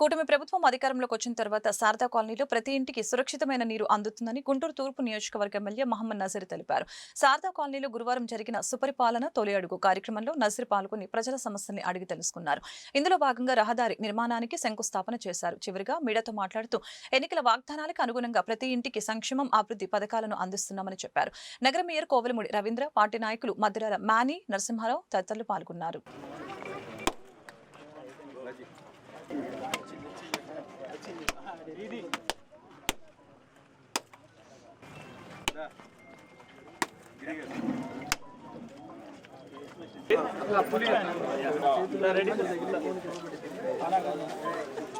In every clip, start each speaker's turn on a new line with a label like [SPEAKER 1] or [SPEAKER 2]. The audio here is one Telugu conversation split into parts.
[SPEAKER 1] కూటమి ప్రభుత్వం అధికారంలోకి వచ్చిన తర్వాత శారదా కాలనీలో ప్రతి ఇంటికి సురక్షితమైన నీరు అందుతుందని గుంటూరు తూర్పు నియోజకవర్గ ఎమ్మెల్యే మహమ్మద్ నజీర్ తెలిపారు. శారదా కాలనీలో గురువారం జరిగిన సుపరిపాలన తొలి అడుగు కార్యక్రమంలో నజీర్ పాల్గొని ప్రజల సమస్యల్ని అడిగి తెలుసుకున్నారు. ఇందులో భాగంగా రహదారి నిర్మాణానికి శంకుస్థాపన చేశారు. చివరిగా మీడియాతో మాట్లాడుతూ ఎన్నికల వాగ్దానాలకు అనుగుణంగా ప్రతి ఇంటికి సంక్షేమం అభివృద్ధి పథకాలను అందిస్తున్నామని చెప్పారు. నగర మేయర్ కోవలముడి రవీంద్ర పార్టీ నాయకులు మద్దిరాల మాని నరసింహారావు తదితరులు పాల్గొన్నారు.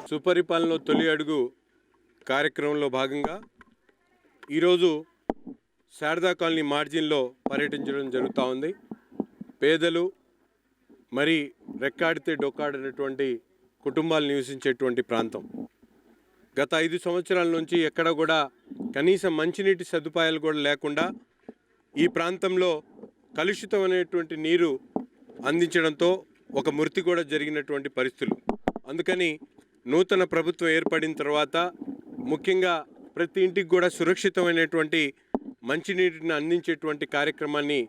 [SPEAKER 2] సుపరిపాలనలో తొలి అడుగు కార్యక్రమంలో భాగంగా ఈరోజు శారదా కాలనీ మార్జిన్లో పర్యటించడం జరుగుతూ ఉంది. పేదలు మరి రెక్కాడితే డొక్కాడినటువంటి కుటుంబాలు నివసించేటువంటి ప్రాంతం. గత ఐదు సంవత్సరాల నుంచి ఎక్కడ కూడా కనీసం మంచినీటి సదుపాయాలు కూడా లేకుండా ఈ ప్రాంతంలో కలుషితమైనటువంటి నీరు అందించడంతో ఒక మృతి కూడా జరిగినటువంటి పరిస్థితులు. అందుకని నూతన ప్రభుత్వం ఏర్పడిన తర్వాత ముఖ్యంగా ప్రతి ఇంటికి కూడా సురక్షితమైనటువంటి మంచినీటిని అందించేటువంటి కార్యక్రమాన్ని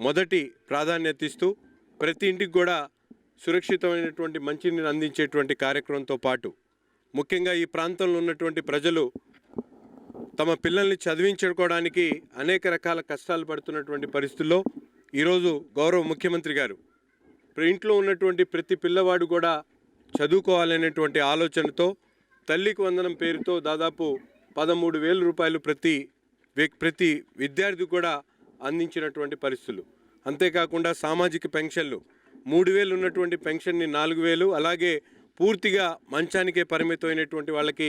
[SPEAKER 2] మొదటి ప్రాధాన్యత ఇస్తూ ప్రతి ఇంటికి కూడా సురక్షితమైనటువంటి మంచినీరు అందించేటువంటి కార్యక్రమంతో పాటు ముఖ్యంగా ఈ ప్రాంతంలో ఉన్నటువంటి ప్రజలు తమ పిల్లల్ని చదివించుకోవడానికి అనేక రకాల కష్టాలు పడుతున్నటువంటి పరిస్థితుల్లో ఈరోజు గౌరవ ముఖ్యమంత్రి గారు ఇంట్లో ఉన్నటువంటి ప్రతి పిల్లవాడు కూడా చదువుకోవాలనేటువంటి ఆలోచనతో తల్లికి వందనం పేరుతో దాదాపు పదమూడు వేల రూపాయలు ప్రతి ప్రతి విద్యార్థి కూడా అందించినటువంటి పరిస్థితులు. అంతేకాకుండా సామాజిక పెన్షన్లు మూడు వేలు ఉన్నటువంటి పెన్షన్ని నాలుగు వేలు అలాగే పూర్తిగా మంచానికే పరిమితమైనటువంటి వాళ్ళకి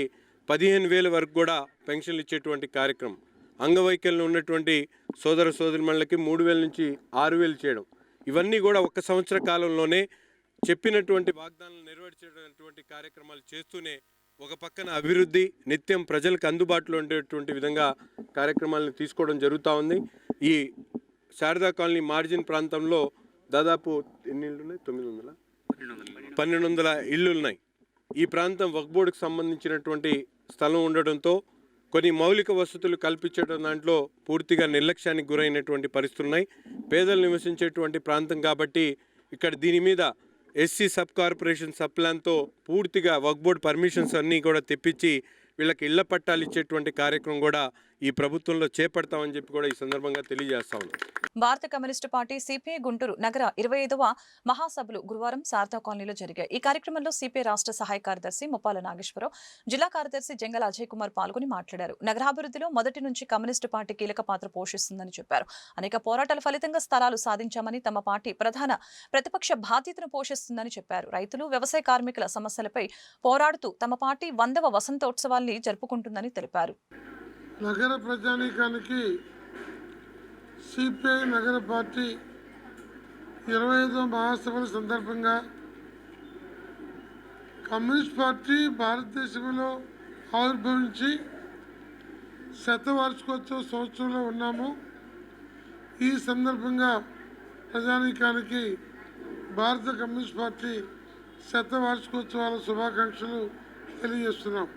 [SPEAKER 2] పదిహేను వేల వరకు కూడా పెన్షన్లు ఇచ్చేటువంటి కార్యక్రమం. అంగవైకల్యం ఉన్నటువంటి సోదర సోదరిమణులకి మూడు వేల నుంచి ఆరు వేలు చేయడం. ఇవన్నీ కూడా ఒక సంవత్సర కాలంలోనే చెప్పినటువంటి వాగ్దానాలు నెరవేర్చేటటువంటి కార్యక్రమాలు చేస్తూనే ఒక పక్కన అభివృద్ధి నిత్యం ప్రజలకు అందుబాటులో ఉండేటువంటి విధంగా కార్యక్రమాలను తీసుకోవడం జరుగుతూ ఉంది. ఈ శారదా కాలనీ మార్జిన్ ప్రాంతంలో దాదాపు ఎన్ని ఇళ్ళు ఉన్నాయి? తొమ్మిది వందల? పన్నెండు వందల ఇళ్ళు ఉన్నాయి ఈ ప్రాంతం వక్ బోర్డుకు సంబంధించినటువంటి స్థలం ఉండడంతో కొన్ని మౌలిక వసతులు కల్పించడం దాంట్లో పూర్తిగా నిర్లక్ష్యానికి గురైనటువంటి పరిస్థితులు ఉన్నాయి పేదలు నివసించేటువంటి ప్రాంతం కాబట్టి ఇక్కడ దీని మీద ఎస్సీ సబ్ కార్పొరేషన్ సబ్ ప్లాన్తో పూర్తిగా వక్ బోర్డ్ పర్మిషన్స్ అన్నీ కూడా తెప్పించి వీళ్ళకి ఇళ్ళ పట్టాలు ఇచ్చేటువంటి కార్యక్రమం కూడా ఈ ప్రభుత్వంలో చేపడతామని చెప్పి కూడా ఈ సందర్భంగా తెలియజేస్తా ఉన్నాం.
[SPEAKER 1] భారత కమ్యూనిస్టు పార్టీ సిపిఐ గుంటూరు నగర ఇరవై ఐదవ మహాసభలు గురువారం శారదా కాలనీలో జరిగాయి. ఈ కార్యక్రమంలో సిపిఐ రాష్ట్ర సహాయ కార్యదర్శి ముప్పాల నాగేశ్వరరావు జిల్లా కార్యదర్శి జంగల అజయ్ కుమార్ పాల్గొని మాట్లాడారు. నగరాభివృద్ధిలో మొదటి నుంచి కమ్యూనిస్టు పార్టీ కీలక పాత్ర పోషిస్తుందని చెప్పారు. అనేక పోరాటాల ఫలితంగా స్థలాలు సాధించామని తమ పార్టీ ప్రధాన ప్రతిపక్ష బాధ్యతను పోషిస్తుందని చెప్పారు. రైతులు వ్యవసాయ కార్మికుల సమస్యలపై పోరాడుతూ తమ పార్టీ వందవ వసంతోత్సవాల్ని జరుపుకుంటుందని తెలిపారు.
[SPEAKER 3] నగర ప్రజానీకానికి సిపిఐ నగర పార్టీ ఇరవై ఐదో మహాసభల సందర్భంగా కమ్యూనిస్ట్ పార్టీ భారతదేశంలో ఆవిర్భవించి శతవార్షికోత్సవ సంవత్సరంలో ఉన్నాము. ఈ సందర్భంగా ప్రజానీకానికి భారత కమ్యూనిస్ట్ పార్టీ శతవార్షికోత్సవాల శుభాకాంక్షలు తెలియజేస్తున్నాం.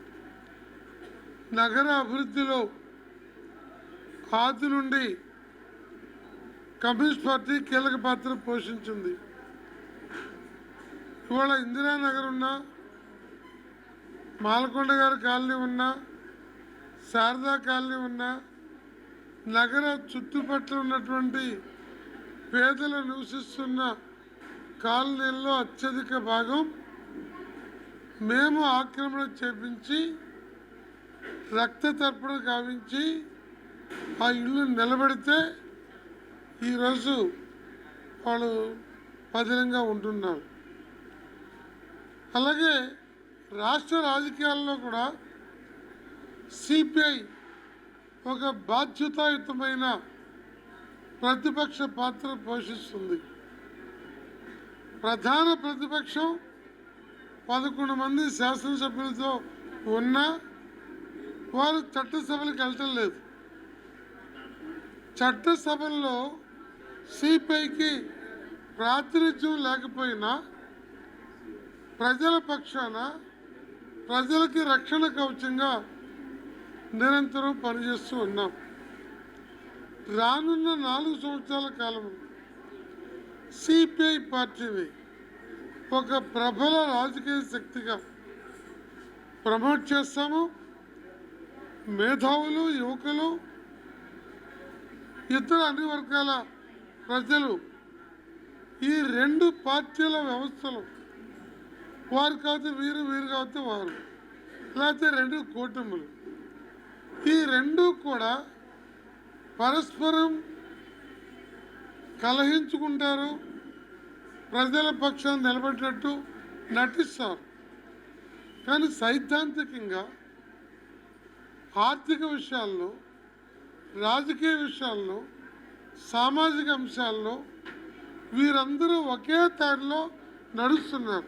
[SPEAKER 3] నగర అభివృద్ధిలో ఆది నుండి కమ్యూనిస్ట్ పార్టీ కీలక పాత్ర పోషించింది. ఇవాళ ఇందిరానగర్ ఉన్నా మాలకొండ గారి కాలనీ ఉన్నా శారదా కాలనీ ఉన్నా నగర చుట్టుపక్కల ఉన్నటువంటి పేదలు నివసిస్తున్న కాలనీల్లో అత్యధిక భాగం మేము ఆక్రమణ చేపించి రక్త తర్పణ గావించి ఆ ఇల్లు నిలబెడితే ఈరోజు వాళ్ళు పదిలంగా ఉంటున్నారు. అలాగే రాష్ట్ర రాజకీయాల్లో కూడా సిపిఐ ఒక బాధ్యతాయుతమైన ప్రతిపక్ష పాత్ర పోషిస్తుంది. ప్రధాన ప్రతిపక్షం పదకొండు మంది శాసనసభ్యులతో ఉన్నా వారు చట్టసభలకు వెళ్ళటం లేదు. చట్టసభల్లో సిపిఐకి ప్రాతినిధ్యం లేకపోయినా ప్రజల పక్షాన ప్రజలకి రక్షణ కవచంగా నిరంతరం పనిచేస్తూ ఉన్నాం. రానున్న నాలుగు సంవత్సరాల కాలం సిపిఐ పార్టీని ఒక ప్రబల రాజకీయ శక్తిగా ప్రమోట్ చేస్తాము. మేధావులు యువకులు ఇతర అన్ని వర్గాల ప్రజలు ఈ రెండు పార్టీల వ్యవస్థలు వారు కాదు వీరు వీరు కాదు వారు లేకపోతే రెండు కూటములు. ఈ రెండు కూడా పరస్పరం కలహించుకుంటారు ప్రజల పక్షాన్ని నిలబెట్టినట్టు నటిస్తారు. కానీ సైద్ధాంతికంగా ఆర్థిక విషయాల్లో రాజకీయ విషయాల్లో సామాజిక అంశాల్లో వీరందరూ ఒకే తాడులో నడుస్తున్నారు.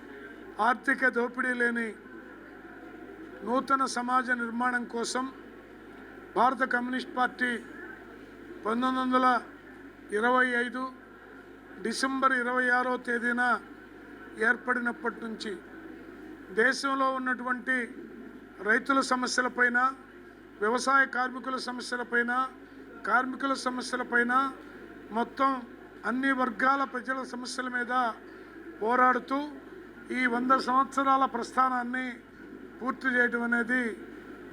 [SPEAKER 4] ఆర్థిక దోపిడీ లేని నూతన సమాజ నిర్మాణం కోసం భారత కమ్యూనిస్ట్ పార్టీ పంతొమ్మిది వందల ఇరవై ఐదు డిసెంబర్ ఇరవై ఆరో తేదీన ఏర్పడినప్పటి నుంచి దేశంలో ఉన్నటువంటి రైతుల సమస్యలపైన వ్యవసాయ కార్మికుల సమస్యలపైన కార్మికుల సమస్యలపైన మొత్తం అన్ని వర్గాల ప్రజల సమస్యల మీద పోరాడుతూ ఈ వంద సంవత్సరాల ప్రస్థానాన్ని పూర్తి చేయడం అనేది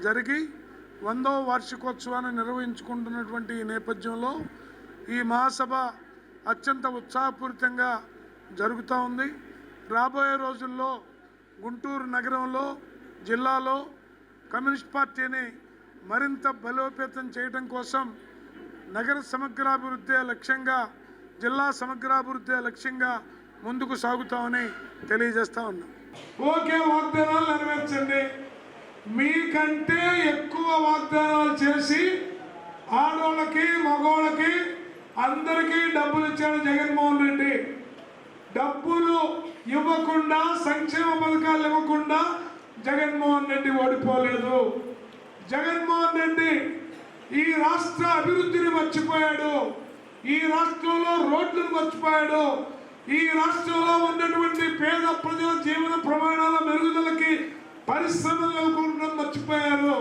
[SPEAKER 4] జరిగి వందో వార్షికోత్సవాన్ని నిర్వహించుకుంటున్నటువంటి ఈ నేపథ్యంలో ఈ మహాసభ అత్యంత ఉత్సాహపూరితంగా జరుగుతూ ఉంది. రాబోయే రోజుల్లో గుంటూరు నగరంలో జిల్లాలో కమ్యూనిస్ట్ పార్టీని మరింత బలోపేతం చేయడం కోసం నగర సమగ్రాభివృద్ధి లక్ష్యంగా జిల్లా సమగ్రాభివృద్ధి లక్ష్యంగా ముందుకు సాగుతామని తెలియజేస్తా ఉన్నాం. ఓకే వాగ్దానాలు నెరవేర్చండి. మీకంటే ఎక్కువ వాగ్దానాలు చేసి ఆడోళ్ళకి మగోళ్ళకి అందరికీ డబ్బులు ఇచ్చాడు జగన్మోహన్ రెడ్డి. డబ్బులు ఇవ్వకుండా సంక్షేమ పథకాలు ఇవ్వకుండా జగన్మోహన్ రెడ్డి ఓడిపోలేదు. జగన్మోహన్ రెడ్డి ఈ రాష్ట్ర అభివృద్ధిని మర్చిపోయాడు. ఈ రాష్ట్రంలో రోడ్లను మర్చిపోయాడు. ఈ రాష్ట్రంలో ఉన్నటువంటి పేద ప్రజల జీవన ప్రమాణాల మెరుగుదలకి పరిశ్రమలు నెలకొల్పడం మర్చిపోయారు.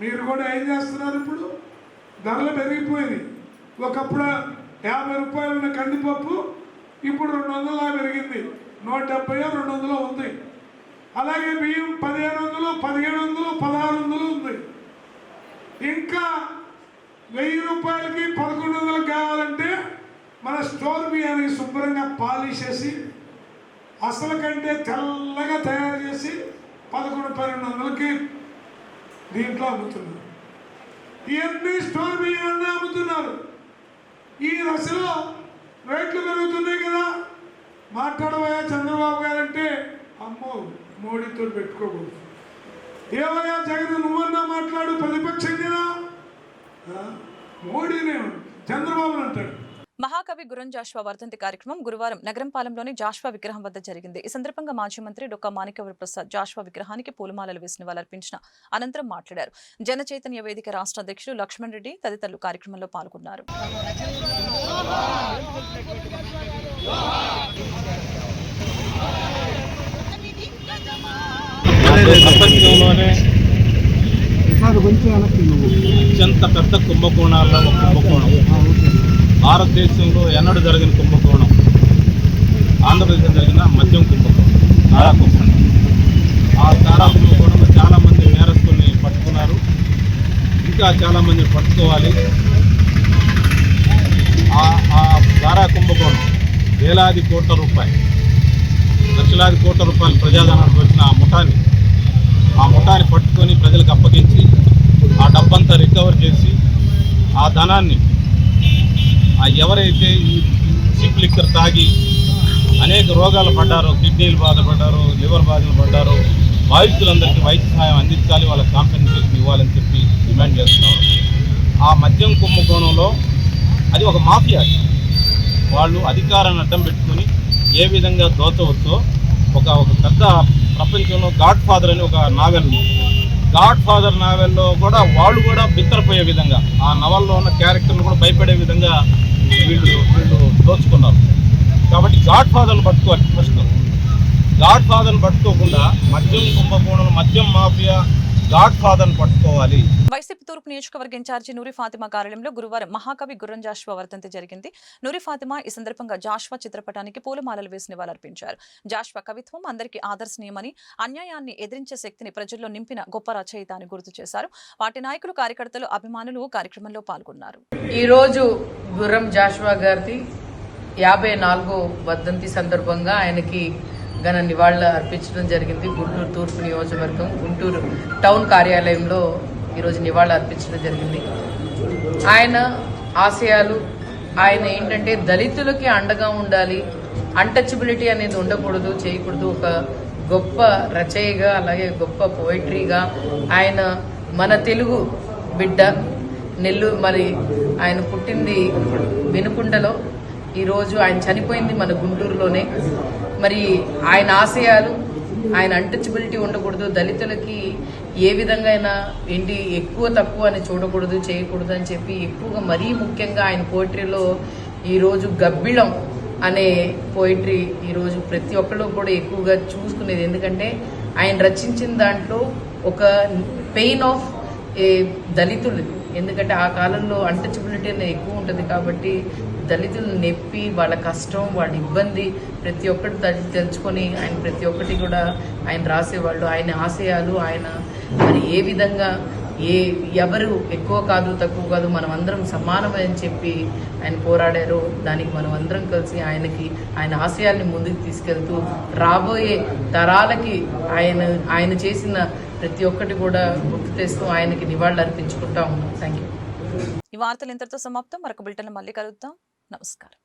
[SPEAKER 4] మీరు కూడా ఏం చేస్తున్నారు ఇప్పుడు? ధరలు పెరిగిపోయింది ఒకప్పుడు యాభై రూపాయలు ఉన్న కందిపప్పు ఇప్పుడు రెండు వందల పెరిగింది. నూట డెబ్బై రెండు వందలు ఉంది. అలాగే బియ్యం పదిహేను వందలు పదిహేడు వందలు పదహారు వందలు ఉంది. ఇంకా వెయ్యి రూపాయలకి పదకొండు వందలు కావాలంటే మన స్టోర్ బియ్యానికి శుభ్రంగా పాలిష్ చేసి అసలు కంటే తెల్లగా తయారు చేసి పదకొండు పన్నెండు వందలకి దీంట్లో అమ్ముతున్నారు. ఇవన్నీ స్టోర్ బియ్యాన్ని అమ్ముతున్నారు. ఈ దశలో రేట్లు పెరుగుతున్నాయి కదా. మాట్లాడబోయా చంద్రబాబు గారు అంటే అమ్మో మోడీతో పెట్టుకోకూడదు. ఏవయ్యా జగన్ నువ్వన్నా మాట్లాడు ప్రతిపక్షం కదా? మోడీనే చంద్రబాబు అంటాడు.
[SPEAKER 1] మహాకవి గురం జాష్వా వర్ధంతి కార్యక్రమం గురువారం నగరంపాలెంలోని జాష్వా విగ్రహం వద్ద జరిగింది. ఈ సందర్భంగా మాజీ మంత్రి డొక్కా మాణికవర ప్రసాద్ జాష్వా విగ్రహానికి పూలమాలలు వేసిన వాళ్ళర్పించిన అనంతరం మాట్లాడారు. జన చైతన్య వేదిక రాష్ట్ర అధ్యక్షులు లక్ష్మణ్ రెడ్డి తదితరులు కార్యక్రమంలో పాల్గొన్నారు.
[SPEAKER 5] ప్రపంచంలోనే అత్యంత పెద్ద కుంభకోణాల్లో ఒక కుంభకోణం. భారతదేశంలో ఎన్నడూ జరిగిన కుంభకోణం? ఆంధ్రప్రదేశ్లో జరిగిన మద్యం కుంభకోణం తారా కుంభకోణం. ఆ తారా కుంభకోణంలో చాలామంది నేరస్తుల్ని పట్టుకున్నారు. ఇంకా చాలామందిని పట్టుకోవాలి. ఆ ఆ తారా కుంభకోణం వేలాది కోట్ల రూపాయలు లక్షలాది కోట్ల రూపాయలు ప్రజాధనానికి వచ్చిన ఆ ముఠాన్ని ఆ ముఠాన్ని పట్టుకొని ప్రజలకు అప్పగించి ఆ డబ్బంతా రికవర్ చేసి ఆ ధనాన్ని ఆ ఎవరైతే ఈ సిప్ లిక్కర్ తాగి అనేక రోగాలు పడ్డారో కిడ్నీలు బాధపడ్డారో లివర్ బాధలు పడ్డారో బాధితులందరికీ వైద్య సహాయం అందించాలి వాళ్ళకి కాంపెన్సేషన్ ఇవ్వాలని చెప్పి డిమాండ్ చేస్తున్నాం. ఆ మద్యం కుంభకోణంలో అది ఒక మాఫియా. వాళ్ళు అధికారాన్ని అడ్డం పెట్టుకొని ఏ విధంగా దోచవచ్చో ఒక ఒక పెద్ద ప్రపంచంలో గాడ్ ఫాదర్ అని ఒక నావెల్ ఉంది. గాడ్ ఫాదర్ నావెల్లో కూడా వాళ్ళు కూడా బిత్తరపోయే విధంగా ఆ నవల్లో ఉన్న క్యారెక్టర్లు కూడా భయపడే విధంగా వీళ్ళు వీళ్ళు దోచుకున్నారు. కాబట్టి గాడ్ ఫాదర్ని పట్టుకోవాలి ఫస్ట్. గాడ్ ఫాదర్ని పట్టుకోకుండా మద్యం కుంభకోణం మద్యం మాఫియా గాడ్ ఫాదర్ని పట్టుకోవాలి.
[SPEAKER 1] వైసీపీ తూర్పు నియోజకవర్గ ఇన్ఛార్జి నూరి ఫాతిమా కార్యాలయంలో గురువారం మహాకవి గుర్రం జాషువా వర్ధంతి జరిగింది. నూరి ఫాతిమా ఈ సందర్భంగా జాషువా చిత్రపటానికి పూలమాలలు వేసి నివాళులర్పించారు జాషువా కవిత్వం అందరికీ ఆదర్శనీయమని అన్యాయాన్ని ఎదిరించే శక్తిని ప్రజల్లో నింపిన గొప్ప రచయిత అని గుర్తు చేశారు. పార్టీ నాయకులు కార్యకర్తలు అభిమానులు కార్యక్రమంలో పాల్గొన్నారు.
[SPEAKER 6] ఈరోజు గుర్రం జాషువా గారిది యాభై నాలుగో వర్ధంతి సందర్భంగా ఆయనకి ఘన నివాళులు అర్పించడం జరిగింది. గుంటూరు తూర్పు నియోజకవర్గం గుంటూరు టౌన్ కార్యాలయంలో ఈరోజు నివాళులు అర్పించడం జరిగింది. ఆయన ఆశయాలు ఆయన ఏంటంటే దళితులకి అండగా ఉండాలి. అన్టచబిలిటీ అనేది ఉండకూడదు చేయకూడదు. ఒక గొప్ప రచయిగా అలాగే గొప్ప పోయిటరీగా ఆయన మన తెలుగు బిడ్డ నెల్లూరు మరి ఆయన పుట్టింది వినుకుంటలో. ఈరోజు ఆయన చనిపోయింది మన గుంటూరులోనే. మరి ఆయన ఆశయాలు ఆయన అంటచబిలిటీ ఉండకూడదు దళితులకి ఏ విధంగా అయినా ఏంటి ఎక్కువ తక్కువ అని చూడకూడదు చేయకూడదు అని చెప్పి ఎక్కువగా మరీ ముఖ్యంగా ఆయన పోయిటరీలో ఈరోజు గబ్బిళం అనే పోయిటరీ ఈరోజు ప్రతి ఒక్కళ్ళు కూడా ఎక్కువగా చూసుకునేది ఎందుకంటే ఆయన రచించిన దాంట్లో ఒక పెయిన్ ఆఫ్ ఏ దళితులు ఎందుకంటే ఆ కాలంలో అన్టచబిలిటీ అనేది ఎక్కువ ఉంటుంది కాబట్టి దళితులు నొప్పి వాళ్ళ కష్టం వాళ్ళ ఇబ్బంది ప్రతి ఒక్కటి తెలుసుకొని ఆయన ప్రతి ఒక్కటి కూడా ఆయన రాసేవాళ్ళు ఆయన ఆశయాలు ఆయన మరి ఏ విధంగా ఏ ఎవరు ఎక్కువ కాదు తక్కువ కాదు మనం అందరం సమానమని అని చెప్పి ఆయన పోరాడారు. దానికి మనం అందరం కలిసి ఆయనకి ఆయన ఆశయాల్ని ముందుకు తీసుకెళ్తూ రాబోయే తరాలకి ఆయన ఆయన చేసిన ప్రతి ఒక్కటి కూడా గుర్తు తెస్తూ ఆయనకి నివాళులు అర్పించుకుంటా ఉన్నాం. థ్యాంక్ యూ
[SPEAKER 1] ఈ వార్తలు ఇంతటితో సమాప్తం. మరొక బిల్టన్ మళ్ళీ కలుద్దాం. నమస్కారం.